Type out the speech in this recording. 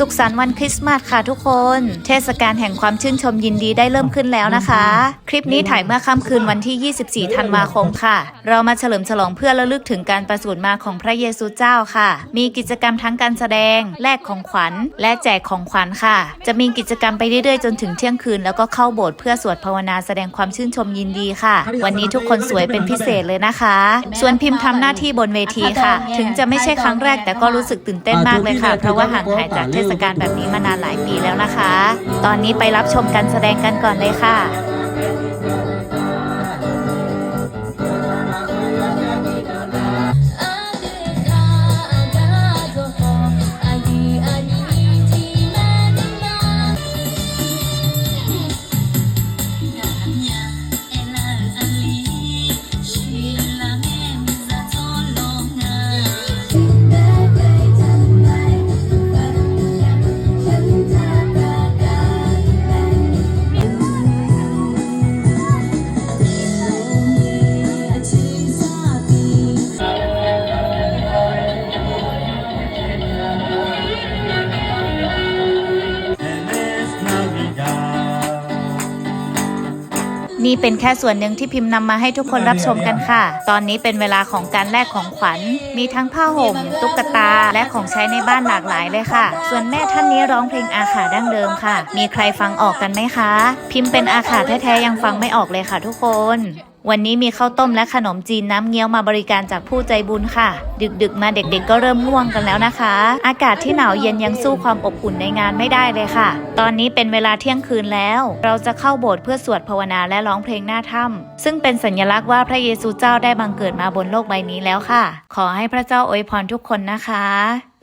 สุขสันต์วันคริสต์มาสค่ะทุกคน เทศกาลแห่งความชื่นชมยินดีได้เริ่มขึ้นแล้วนะคะ คลิปนี้ถ่ายเมื่อค่ำคืนวันที่ 24 ธันวาคมค่ะ เรามาเฉลิมฉลองเพื่อระลึกถึงการประสูติมาของพระเยซูเจ้าค่ะ มีกิจกรรมทั้งการแสดง แลกของขวัญ และแจกของขวัญค่ะ จะมีกิจกรรมไปเรื่อยๆ จนถึงเที่ยงคืน แล้วก็เข้าโบสถ์เพื่อสวดภาวนาแสดงความชื่นชมยินดีค่ะ วันนี้ทุกคนสวยเป็นพิเศษเลยนะคะ ส่วนพิมพ์ทำหน้าที่บนเวทีค่ะ ถึงจะไม่ใช่ครั้งแรกแต่ก็รู้สึกตื่นเต้นมากเลยค่ะ เพราะว่าห่างหายจากเทศกาลแบบนี้มานานหลายปีแล้วนะคะ ตอนนี้ไปรับชมการแสดงกันก่อนเลยค่ะ นี่เป็นแค่ส่วนหนึ่งที่พิมพ์นำมาให้ทุกคนรับชมกันค่ะ ตอนนี้เป็นเวลาของการแลกของขวัญ มีทั้งผ้าห่ม ตุ๊กตา และของใช้ในบ้านหลากหลายเลยค่ะ ส่วนแม่ท่านนี้ร้องเพลงอาขาดั้งเดิมค่ะ มีใครฟังออกกันไหมคะ พิมพ์เป็นอาขาแท้ๆยังฟังไม่ออกเลยค่ะทุกคน วันนี้มีข้าวต้มและขนมจีนน้ำเงี้ยวมาบริการจากผู้ใจบุญค่ะ ดึกๆ มาเด็กๆ ก็เริ่มง่วงกันแล้วนะคะ อากาศที่หนาวเย็นยังสู้ความอบอุ่นในงานไม่ได้เลยค่ะ ตอนนี้เป็นเวลาเที่ยงคืนแล้ว เราจะเข้าโบสถ์เพื่อสวดภาวนาและร้องเพลงหน้าถ้ำซึ่งเป็นสัญลักษณ์ว่าพระเยซูเจ้าได้บังเกิดมาบนโลกใบนี้แล้วค่ะ ขอให้พระเจ้าอวยพรทุกคนนะคะ